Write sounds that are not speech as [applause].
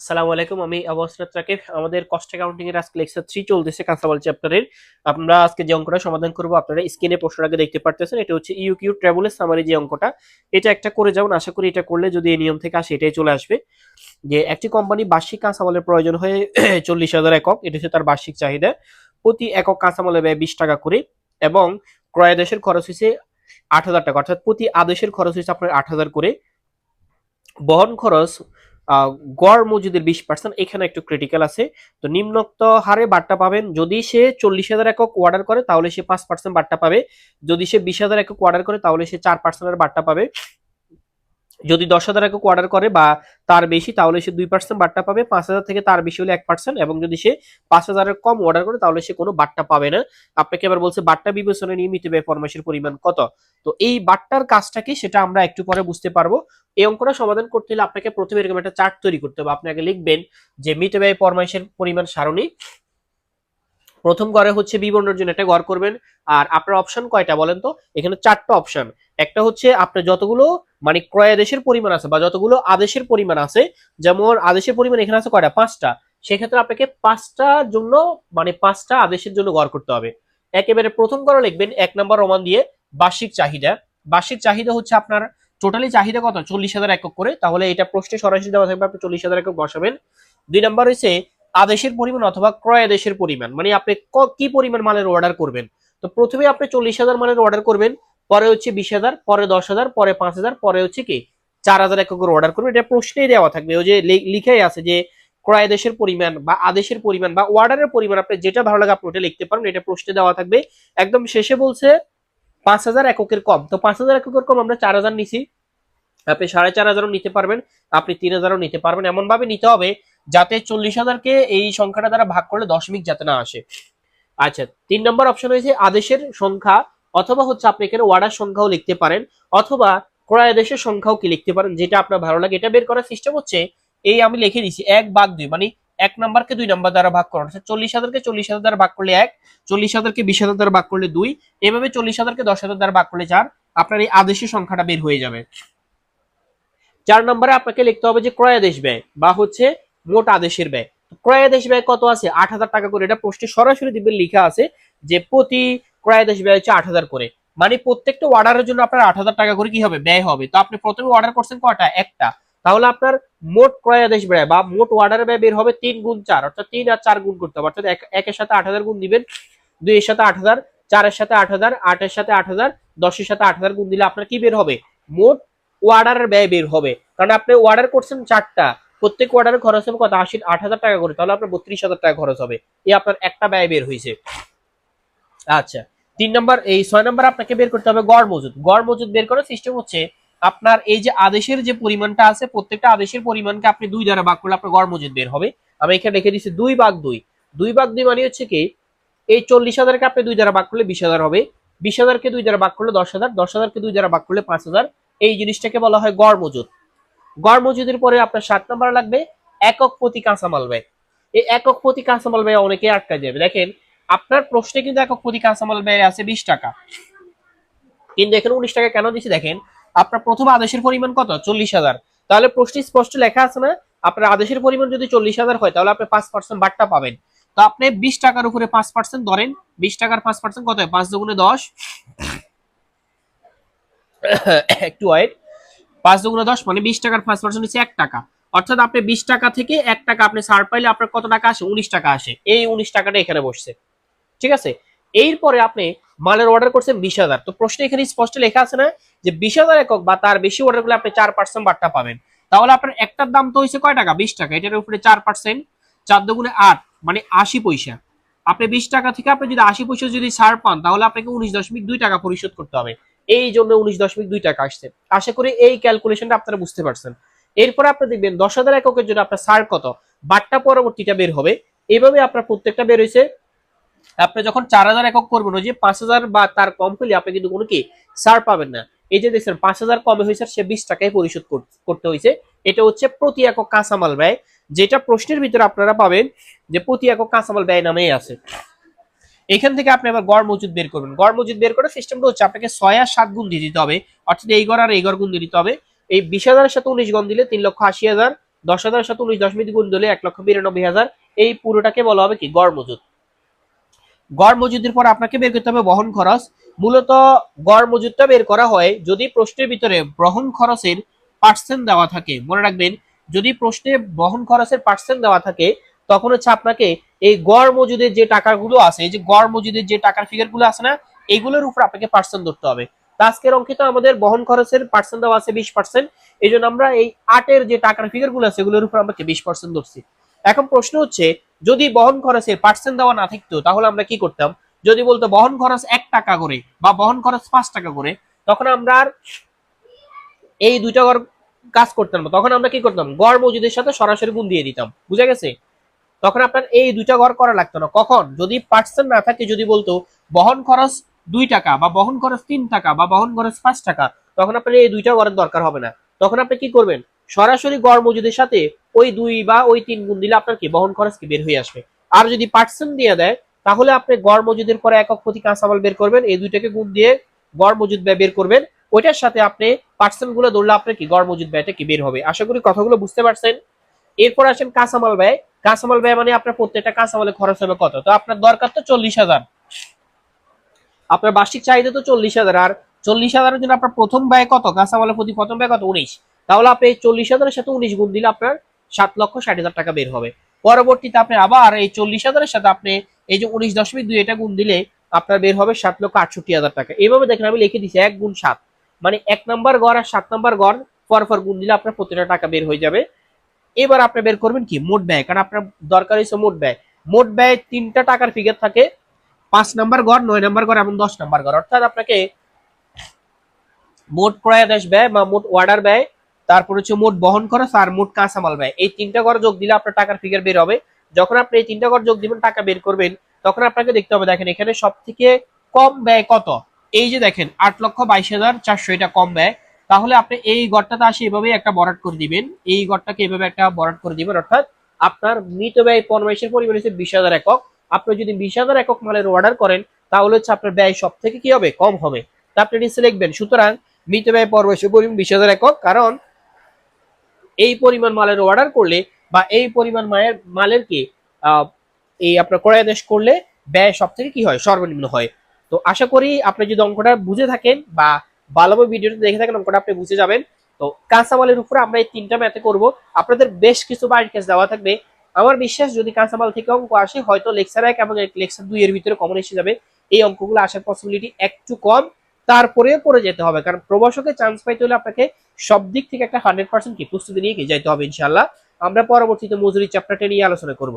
সালামু আলাইকুম, আমি অবসরাত রাকিব আমাদের কস্ট অ্যাকাউন্টিং এর আজকে লেকচার থ্রি চলতেছে কাঁচামাল চ্যাপ্টারের আমরা আজকে যে অঙ্কটা সমাধান করব, আপনারা স্ক্রিনে প্রশ্নটাকে দেখতে পারতেছেন, এটা হচ্ছে ইউ কিউ ট্রাভেলের সামারি যে অঙ্কটা। এটা একটা করে যাবেন, আশা করি এটা করলে যদি এই নিয়ম থেকে আসে, এটাই চলে আসবে। যে একটি কোম্পানি বার্ষিক কাঁচামালের প্রয়োজন হয়ে [coughs] চল্লিশ হাজার একক, এটা হচ্ছে তার বার্ষিক চাহিদা। প্রতি একক কাঁচামালের ব্যয় বিশ টাকা করে এবং ক্রয়াদেশের খরচ হয়েছে আট হাজার টাকা। অর্থাৎ প্রতি আদেশের খরচ হয়েছে আপনার আট হাজার করে। বহন খরচ গড় মজুদের বিশ পার্সেন্ট এখানে একটু ক্রিটিক্যাল আছে। তো নিম্নোক্ত হারে বাট্টা পাবেন, যদি সে চল্লিশ হাজার একক অর্ডার করে, তাহলে সে পাঁচ পার্সেন্ট বাট্টা পাবে। যদি সে বিশ হাজার একক অর্ডার করে, তাহলে সে চার পার্সেন্টের বাট্টা পাবে। যদি দশ হাজার একক অর্ডার করে বা তার বেশি, তাহলে সে দুই পার্সেন্ট বাট্টা পাবে। পাঁচ হাজার থেকে তার বেশি হলে এক পার্সেন্ট এবং যদি সে পাঁচ হাজারের কম অর্ডার করে, তাহলে সে কোনো বাট্টা পাবে না। আপনাকে এবার বলছে বাট্টা বিবেচনা নিয়মিত ব্যয় ফরমাসের পরিমাণ কত? তো এই বাট্টার কাজটা কি সেটা আমরা একটু পরে বুঝতে পারব। এই অঙ্কটা সমাধান করতে হলে আপনাকে প্রথমে এরকম একটা চার্ট তৈরি করতে হবে। আপনি আগে লিখবেন যে মিত ব্যয় ফরমাইশের পরিমাণ সারণী। প্রথম ঘরে হচ্ছে বিবরণের জন্য একটা ঘর করবেন। আর আপনার অপশন কয়টা বলেন তো? এখানে চারটা অপশন একটা হচ্ছে আপনার যতগুলো মানে ক্রয় আদেশের পরিমাণ আছে বা যতগুলো আদেশের পরিমাণ আছে, যেমন আদেশের পরিমাণ এখানে আছে কয়টা? পাঁচটা। সেক্ষেত্রে আপনাকে পাঁচটার জন্য মানে পাঁচটা আদেশের জন্য ঘর করতে হবে। একেবারে প্রথম ঘরে লিখবেন এক নম্বর রমান দিয়ে বার্ষিক চাহিদা। বার্ষিক চাহিদা হচ্ছে আপনার টোটালি চাহিদা কত? চল্লিশ হাজার একক করে। তাহলে এটা প্রশ্নে সরাসরি দেওয়া থাকবে, আপনি চল্লিশ হাজার একক বসাবেন। দুই নম্বর হচ্ছে আদেশের পরিমাণ অথবা ক্রয় আদেশের পরিমাণ মানে আপনি ক- পরিমাণ মালের অর্ডার করবেন? তো প্রথমে আপনি চল্লিশ হাজার মালের অর্ডার করবেন, পরে হচ্ছে বিশ হাজার, পরে দশ হাজার, পরে পাঁচ হাজার, পরে হচ্ছে কি চার হাজার এককের অর্ডার করবেন। এটা প্রশ্নেই দেওয়া থাকবে। ওই যে লিখাই আছে যে ক্রয় আদেশের পরিমাণ বা আদেশের পরিমাণ বা অর্ডারের পরিমাণ আপনি যেটা ভালো লাগে আপনি ওটা লিখতে পারেন। এটা প্রশ্নে দেওয়া থাকবে। একদম শেষে বলছে পাঁচ হাজার এককের কম। তো পাঁচ হাজার এককের কম আমরা চার হাজার নিছি। আপনি সাড়ে চার হাজারও নিতে পারবেন, আপনি তিন হাজারও নিতে পারবেন। এমন ভাবে নিতে হবে যাতে চল্লিশ হাজারকে এই সংখ্যাটা দ্বারা ভাগ করলে দশমিক যাতে না আসে। আচ্ছা তিন নম্বর অপশন হয়েছে আদেশের সংখ্যা, অথবা হচ্ছে আপনি এখানে অর্ডার সংখ্যাও লিখতে পারেন, অথবা ক্রয় আদেশের সংখ্যাও কি লিখতে পারেন, যেটা আপনার ভালো লাগে। এটা বের করার সিস্টেম হচ্ছে, এই আমি লিখে দিচ্ছি এক ভাগ দুই মানে এক নাম্বারকে দুই নাম্বার দ্বারা ভাগ করুন। অর্থাৎ চল্লিশ হাজারকে চল্লিশ হাজার দ্বারা ভাগ করলে এক, চল্লিশ হাজারকে বিশ হাজার দ্বারা ভাগ করলে দুই, এভাবে চল্লিশ হাজারকে দশ হাজার দ্বারা ভাগ করলে চার, আপনার এই আদেশের সংখ্যাটা বের হয়ে যাবে। চার নম্বরে আপনাকে লিখতে হবে যে ক্রয় আদেশ ব্যয়, বা হচ্ছে মোট আদেশের ব্যয়। তো ক্রয় আদেশ ব্যয় কত আছে? আট হাজার টাকা করে। এটা পোস্টে সরাসরি দিবেন লেখা আছে যে প্রতি ক্রয় আদেশ ব্যয় হচ্ছে আট হাজার করে। মানে প্রত্যেকটা অর্ডারের জন্য আপনার আট হাজার টাকা করে কি হবে? ব্যয় হবে। তো আপনি প্রথমে অর্ডার করছেন কটা একটা। তাহলে আপনার মোট ক্রয় আদেশ ব্যয় বা মোট অর্ডার ব্যয় বের হবে তিন গুণ চার, অর্থাৎ তিন আর চার গুণ করতে হবে। অর্থাৎ এক- একের সাথে আট হাজার গুণ দিবেন, দুইয়ের সাথে আট হাজার, চারের সাথে আট হাজার, আটের সাথে আট হাজার, দশের সাথে আট হাজার গুণ দিলে আপনার কি বের হবে? মোট অর্ডারের ব্যয় বের হবে। কারণ আপনি অর্ডার করছেন চারটা। প্রত্যেক অর্ডারের খরচ হবে কত? আশি আট হাজার টাকা করে। তাহলে আপনার বত্রিশ হাজার টাকা খরচ হবে। এই আপনার একটা ব্যয় বের হয়েছে আচ্ছা। তিন নম্বর, এই ছয় নম্বর আপনাকে বের করতে হবে গড় মজুদ গড় মজুদ বের করার সিস্টেম হচ্ছে, আপনার এই যে আদেশের যে পরিমাণটা আছে, প্রত্যেকটা আদেশের পরিমাণকে আপনি দুই দ্বারা ভাগ করলে আপনার গড় মজুদ বের হবে। আমি এখানে রেখে দিচ্ছি দুই ভাগ দুই। দুই ভাগ দুই মানে হচ্ছে কি, এই চল্লিশ হাজারকে আপনি দুই দ্বারা ভাগ করলে বিশ হাজার হবে। বিশ হাজারকে দুই দ্বারা ভাগ করলে দশ হাজার। দশ হাজারকে দুই দ্বারা ভাগ করলে পাঁচ হাজার। এই জিনিসটাকে বলা হয় গড় মজুদ গড় মজুদের পরে আপনার সাত নম্বর লাগবে একক প্রতি কাঁচামাল ব্যয়। এই একক প্রতি কাঁচামাল ব্যয় অনেকে আটকা যাবে। দেখেন, আপনার প্রশ্নে কিন্তু একক প্রতি কাঁচামাল ব্যয় আছে বিশ টাকা। কিন্তু এখানে উনিশ টাকা কেন দিচ্ছি? দেখেন, আপনার প্রথম আদেশের পরিমাণ কত? চল্লিশ হাজার। তাহলে প্রশ্নে স্পষ্ট লেখা আছে না? আপনার আদেশের পরিমাণ যদি চল্লিশ হাজার হয়, তাহলে আপনি পাঁচ পার্সেন্ট বাট্টা পাবেন। তো আপনি বিশ টাকার উপরে পাঁচ পার্সেন্ট ধরেন। বিশ টাকার পাঁচ পার্সেন্ট কত হয়? পাঁচ দুগুণে দশ। [coughs] একটু ওয়েট পাঁচ দুগুণে দশ মানে বিশ টাকার পাঁচ পার্সেন্ট হচ্ছে এক টাকা। অর্থাৎ আপনি বিশ টাকা থেকে এক টাকা আপনি ছাড় পাইলে আপনার কত টাকা আসে? উনিশ টাকা আসে। এই উনিশ টাকাটা এখানে বসছে। ঠিক আছে? এরপরে আপনি মালের অর্ডার করছেন বিশ হাজার। তো প্রশ্নে এখানে স্পষ্ট লেখা আছে না? যে বিশ হাজার একক বা তার বেশি অর্ডার করলে আপনি চার পার্সেন্ট বাট্টা পাবেন। তাহলে আপনার একটার দাম তো হয়েছে কয় টাকা? বিশ টাকা। এটার উপরে চার পার্সেন্ট চার দুগুণে আট মানে আশি পয়সা। আপনি বিশ টাকা থেকে আপনি যদি আশি পয়সা যদি ছাড় পান, তাহলে আপনাকে উনিশ দশমিক দুই টাকা পরিশোধ করতে হবে। এই জন্য উনিশ দশমিক দুই টাকা আসছে। আশা করি এই ক্যালকুলেশনটা আপনারা বুঝতে পারছেন। এরপর আপনি দেখবেন দশ হাজার এককের জন্য আপনার সার কত? বাট্টা পরবর্তীটা বের হবে। এইভাবে আপনার প্রত্যেকটা বের হয়েছে। আপনি যখন চার হাজার একক করবেন, ওই যে পাঁচ হাজার বা তার কম হলে আপনি কিন্তু কোনো কি ছাড় পাবেন না। এই যে দেখছেন, পাঁচ হাজার কমে হয়েছে সে বিশ টাকায় পরিশোধ কর- করতে হয়েছে। এটা হচ্ছে প্রতি একক কাঁচামাল ব্যয়। যেটা প্রশ্নের ভিতরে আপনারা পাবেন যে প্রতি একক কাঁচামাল ব্যয় নামেই আছে। এখান থেকে আপনি আবার গড় মজুদ বের করবেন। গড় মজুদ বের করার সিস্টেমটা হচ্ছে আপনাকে ছয় আর সাত গুণ দিয়ে দিতে হবে। অর্থাৎ এই গড় আর এই গড় গুণ দিয়ে দিতে হবে। এই বিশ হাজারের সাথে উনিশ গুণ দিলে তিন লক্ষ আশি হাজার, দশ হাজারের সাথে উনিশ দশমিক গুণ দিলে এক লক্ষ বিরানব্বই হাজার। এই পুরোটাকে বলা হবে কি? গড় মজুদ। গড় মজুদের পর আপনাকে বের করতে হবে বহন খরচ। মূলত গড় মজুদটা বের করা হয় যদি প্রশ্নের ভিতরে বহন খরচের পার্সেন্ট দেওয়া থাকে। মনে রাখবেন, যদি প্রশ্নে বহন খরচের পার্সেন্ট দেওয়া থাকে তখন হচ্ছে আপনাকে এই গড় মজুদের যে টাকাগুলো আছে, এই যে গড় মজুদের যে টাকার ফিগারগুলো আছে না এইগুলোর উপর আপনাকে পার্সেন্ট ধরতে হবে। আজকের অঙ্কিত আমাদের বহন খরচের পার্সেন্ট দেওয়া আছে বিশ পার্সেন্ট এই জন্য আমরা এই আটের যে টাকার ফিগারগুলো আছে, এগুলোর উপর আমাকে বিশ পার্সেন্ট ধরছি। এখন প্রশ্ন হচ্ছে, যদি বহন খরচের পার্সেন্ট দেওয়া না থাকতো, তাহলে আমরা কি করতাম? যদি বলতো বহন খরচ এক টাকা করে বা বহন খরচ পাঁচ টাকা করে, তখন আমরা আর এই দুইটা কাজ করতাম তখন আমরা কি করতাম? গড় মজুদের সাথে সরাসরি গুণ দিয়ে দিতাম। বুঝা গেছে? তখন আপনার এই দুইটা ঘর করা লাগতো না। কখন? যদি পার্সেন্ট না থাকে, যদি বলতো, বহন খরচ দুই টাকা বা বহন খরচ তিন টাকা বা বহন খরচ পাঁচ টাকা, তখন আপনার এই দুইটা গড়ের দরকার হবে না। তখন আপনি কি করবেন? সরাসরি গড় মজুদের সাথে ওই দুই বা ওই তিন গুণ দিলে আপনার কি বহন খরচ কি বের হয়ে আসবে? আর যদি পার্সেন্ট দিয়ে দেয়, তাহলে আপনি গড় মজুদের পরে একক প্রতি কাঁচামাল বের করবেন, এই দুইটাকে গুণ দিয়ে গড় মজুদ ব্যয় বের করবেন। ওইটার সাথে আপনি পার্সেন্টগুলো ধরলে আপনার কি গড় মজুদ ব্যয়টা কি বের হবে? আশা করি কথাগুলো বুঝতে পারছেন। এরপর আসেন কাঁচামাল ব্যয়। কাঁচামাল ব্যয় মানে আপনার প্রত্যেকটা কাঁচামালে খরচ হবে কত? তো আপনার দরকার তো চল্লিশ হাজার। আপনার বার্ষিক চাহিদা তো চল্লিশ হাজার, আর চল্লিশ হাজারের জন্য আপনার প্রথম ব্যয় কত? কাঁচামালের প্রতি প্রথম ব্যয় কত? উনিশ। তাহলে আপনি এই চল্লিশ হাজারের সাথে উনিশ গুণ দিলে আপনার সাত লক্ষ ষাট হাজার টাকা বের হবে। পরবর্তীতে আপনি আবার এই চল্লিশ হাজারের সাথে আপনি এই যে উনিশ দশমিক দুই এটা গুণ দিলে আপনার বের হবে সাত লক্ষ আটষট্টি হাজার টাকা। এইভাবে দেখেন, আমি লিখে দিচ্ছি এক গুণ সাত। মানে এক নাম্বার গড় আর সাত নাম্বার গড় পর পর গুণ দিলে আপনার প্রতিটা টাকা বের হয়ে যাবে। এবার আপনি বের করবেন কি? মোট ব্যয়। কারণ আপনার দরকার হয়েছে মোট ব্যয়। মোট ব্যয় তিনটা টাকার ফিগার থাকে। পাঁচ নাম্বার ঘর, নয় নাম্বার ঘর এবং দশ নাম্বার ঘর। অর্থাৎ আপনাকে মোট ক্রয়াদেশ ব্যয় বা মোট অর্ডার ব্যয়, তারপর হচ্ছে মোট বহন খরচ আর মোট কাঁচামাল ব্যয়। এই তিনটা ঘর যোগ দিলে আপনার টাকার ফিগার বের হবে। যখন আপনি এই তিনটা গড় যোগ দিবেন, টাকা বের করবেন, তখন আপনাকে দেখতে হবে, দেখেন এখানে সব থেকে কম ব্যয় কত? এই যে দেখেন, আট লক্ষ বাইশ হাজার চারশো এটা কম ব্যয়। তাহলে আপনি এই গড়টাতে আসে এভাবে একটা বরাট করে দিবেন। এই গড়টাকে এভাবে একটা বরাট করে দিবেন, অর্থাৎ আপনার মৃত ব্যয় পরমেশের পরিমাণ হচ্ছে বিশ হাজার একক। আপনি যদি বিশ হাজার একক মালের অর্ডার করেন, তাহলে হচ্ছে আপনার ব্যয় সব থেকে কি হবে? কম হবে। তা আপনি নিচে লিখবেন, সুতরাং মৃত ব্যয় পরমেশের পরিমাণ বিশ হাজার একক, কারণ এই পরিমাণ মালের অর্ডার করলে বা এই পরিমাণ মায়ের মালের কি এই আপনার ক্রয়াদেশ করলে ব্যয় সব থেকে কি হয়? সর্বনিম্ন হয়। তো আশা করি আপনি যদি অঙ্কটা বুঝে থাকেন বা ভালোভাবে ভিডিওটা দেখে থাকেন অঙ্কটা আপনি বুঝে যাবেন। তো কাঁচামালের উপরে আমরা এই তিনটা ম্যাথে করব। আপনাদের বেশ কিছু বাড়ির কেস দেওয়া থাকবে। আমার বিশ্বাস, যদি কাঁচামাল থেকে অঙ্ক আসে, হয়তো লেকচার এক এবং লেকচার দুই এর ভিতরে কমন এসে যাবে। এই অঙ্কগুলো আসার পসিবিলিটি একটু কম। তারপরে পড়ে যেতে হবে, কারণ প্রবাসকে চান্স পাইতে হলে আপনাকে সব দিক থেকে একটা হান্ড্রেড পার্সেন্ট কি প্রস্তুতি নিয়ে যাইতে হবে ইনশাল্লাহ আমরা পরবর্তীতে মজুরি চ্যাপ্টারটা নিয়ে আলোচনা করব।